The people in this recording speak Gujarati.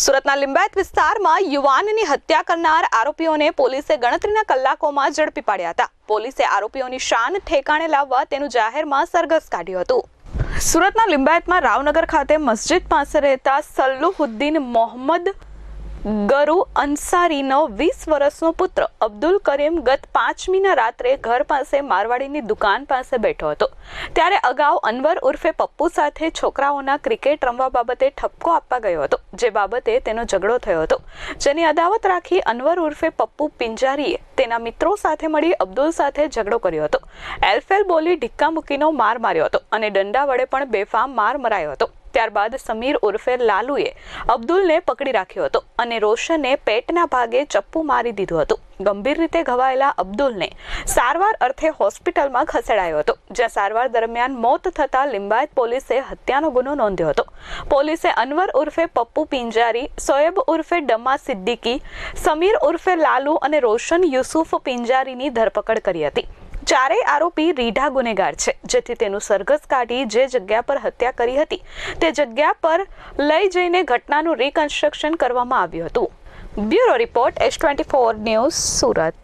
સુરતના લિંબાયત વિસ્તારમાં યુવાનની હત્યા કરનાર આરોપીઓને પોલીસે ગણતરીના કલાકોમાં ઝડપી પાડ્યા હતા. પોલીસે આરોપીઓની શાન ઠેકાણે લાવવા તેનું જાહેરમાં સરઘસ કાઢ્યું હતું. સુરતના લિંબાયતમાં રાવનગર ખાતે મસ્જિદ પાસે રહેતા સલ્લુહુદ્દીન મોહમ્મદ ગરુ અંસારીનો વીસ વર્ષનો પુત્ર અબ્દુલ કરીમ ગત પાંચમીના રાત્રે ઘર પાસે મારવાડીની દુકાન પાસે બેઠો હતો. ત્યારે અગાઉ અનવર ઉર્ફે પપ્પુ સાથે છોકરાઓના ક્રિકેટ રમવા બાબતે ઠપકો આપવા ગયો હતો, જે બાબતે તેનો ઝઘડો થયો હતો. જેની અદાવત રાખી અનવર ઉર્ફે પપ્પુ પિંજારીએ તેના મિત્રો સાથે મળી અબ્દુલ સાથે ઝઘડો કર્યો હતો. એલફેલ બોલી ઢીક્કા મૂકીનો માર માર્યો હતો અને દંડા વડે પણ બેફામ માર મરાયો હતો. ત્યારબાદ સમીર ઉર્ફે લાલુએ અબ્દુલને પકડી રાખ્યો હતો અને રોશને પેટના ભાગે ચપ્પુ મારી દીધું હતું. ગંભીર રીતે ઘવાયેલા અબ્દુલને સારવાર અર્થે હોસ્પિટલમાં ખસેડાયો હતો, જ્યાં સારવાર દરમિયાન મોત થતાં લિંબાયત પોલીસે હત્યાનો ગુનો નોંધ્યો હતો. પોલીસે અનવર ઉર્ફે પપ્પુ પિંજારી, સોએબ ઉર્ફે ડમ્મા સિદ્દીકી, સમીર ઉર્ફે લાલુ અને રોશન યુસુફ પિંજારીની ધરપકડ કરી હતી. ચારેય આરોપી રીઢા ગુનેગાર છે, જેથી તેનું સરઘસ કાઢી જે જગ્યા પર હત્યા કરી હતી, તે જગ્યા પર લઈ જઈને ઘટનાનું રિકન્સ્ટ્રક્શન કરવામાં આવ્યું હતું. Bureau report S twenty four news Surat.